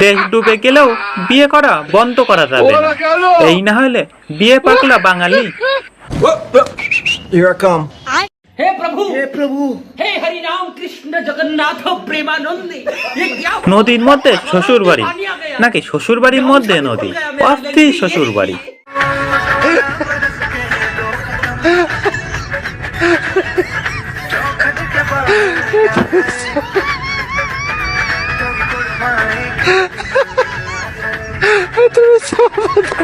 দেশ ডুবে গেলেও বিয়ে করা বন্ধ করা যাবে না এই না হলে বিয়ে পাকলা বাঙালি Here I come. हे प्रभु हे प्रभु हे हरि राम कृष्ण जगन्नाथ प्रेमानंद ये क्या নদীর মধ্যে শ্বশুর বাড়ি নাকি শ্বশুর বাড়ির মধ্যে নদী অস্থির শ্বশুর বাড়ি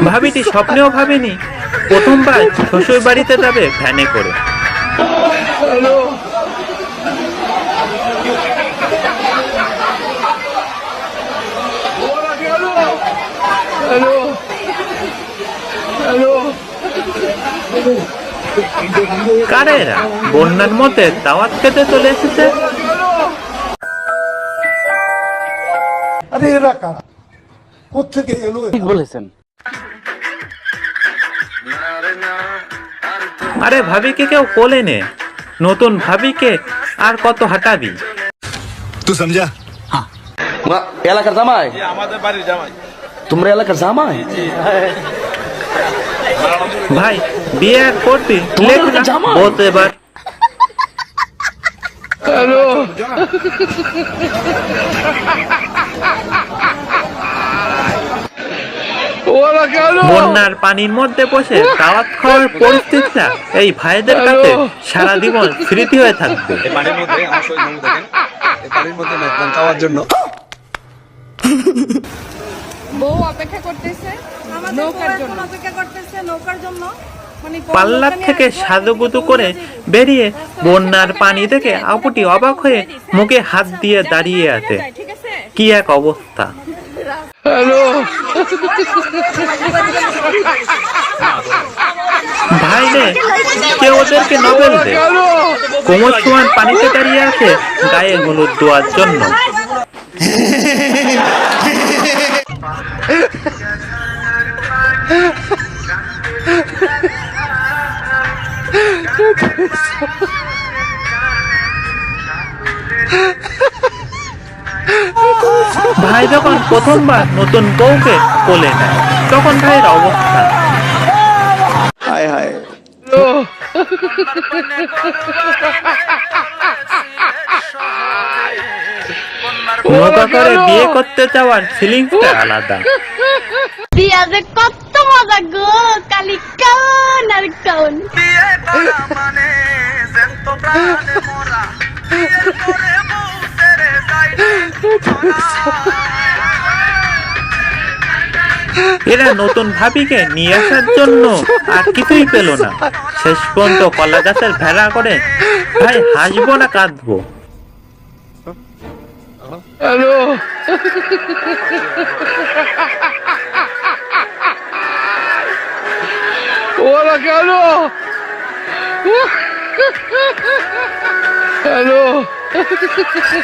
ভাবিটি স্বপ্নেও ভাবেনি। প্রথমবার শ্বশুর বাড়িতে যাবে ভ্যানে করে। কারেরা বন্যার মতে দাওয়াত খেতে চলে এসেছে। আরে ভাবি কে ভাবিকে কেউ কোলে নে নতুন ভাবিকে আর কত হাঁটাবি? তুই সমঝা এলাকার জামাই? আমাদের বাড়ির জামাই। তোমরা এলাকার জামাই? ভাই বিয়ে আর করবি লেখ না, জামাই। বলতে এবার। বন্যার পানির মধ্যে বসে দাওয়াত খাওয়ার পরিস্থিতিটা এই ভাইদের কাছে সারা জীবন স্মৃতি হয়ে থাকবে। পানির মধ্যে আমার শরীর নরম দেখেন এই পানির মধ্যে ম্যাকডান খাওয়ার জন্য। বউ অপেক্ষা করতেছে নৌকার জন্য। অপেক্ষা করতেছে নৌকার জন্য। মানে পাল্লার থেকে সাজুগুজু করে বেরিয়ে বন্যার পানি থেকে আপুটি অবাক হয়ে মুখে হাত দিয়ে দাঁড়িয়ে আছে। কি এক অবস্থা। ভাই রে কেউ ওদেরকে নবেল দে। কোমর সমান পানিতে দাঁড়িয়ে আছে গায়ে হলুদ দেওয়ার জন্য। ভাই যখন প্রথমবার নতুন বউকে কোলে নেয় তখন ভাইয়ের অবস্থা। হায় হায়। নৌকা করে বিয়ে করতে যাওয়ার ফিলিংসটা আলাদা। কত মজা গো কালি এরা নতুন ভাবিকে নিয়ে আসার জন্য আর কিছুই পেল না। শেষ পর্যন্ত কলা গাছের ভেড়া করে ভাই হাসবো না কাঁদবো।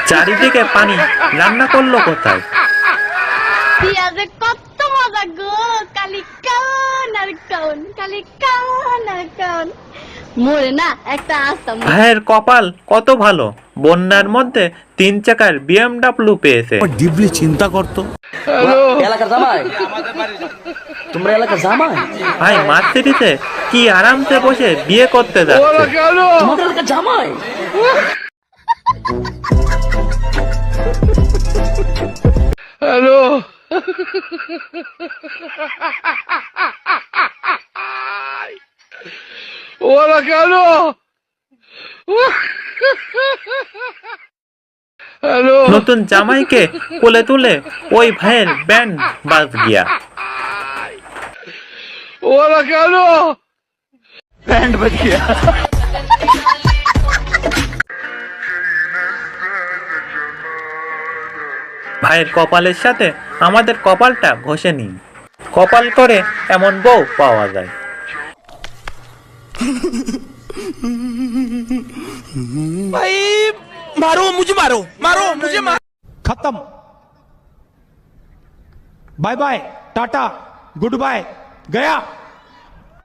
চারিদিকে পানি রান্না করল কোথায়? কত মজা গো! কালি কান আর কালি কান আর মোরে না একটা আসতাম ভাইয়ের কপাল কত ভালো। বন্যার মধ্যে তিন চাকার বিএমডাব্লিউ পেয়েছে। ডিপলি চিন্তা করতো। এলাকার জামাই? তোমরা এলাকার জামাই? ভাই মার্সিডিসে কি আরামসে বসে বিয়ে করতে যাচ্ছে? তোমাদের এলাকার জামাই? নতুন জামাইকে কোলে তুলে ওই ভাইয়ের ব্যান্ড বাজ গিয়া ওরা কেন? ব্যান্ড বাজ গিয়া ভাইয়ের কপালের সাথে আমাদের কপালটা ঘষে নিন। কপাল করে এমন বউ পাওয়া যায়। मारो मुझे मारो मारो मुझे मारो। खत्म। Bye bye Tata goodbye गया।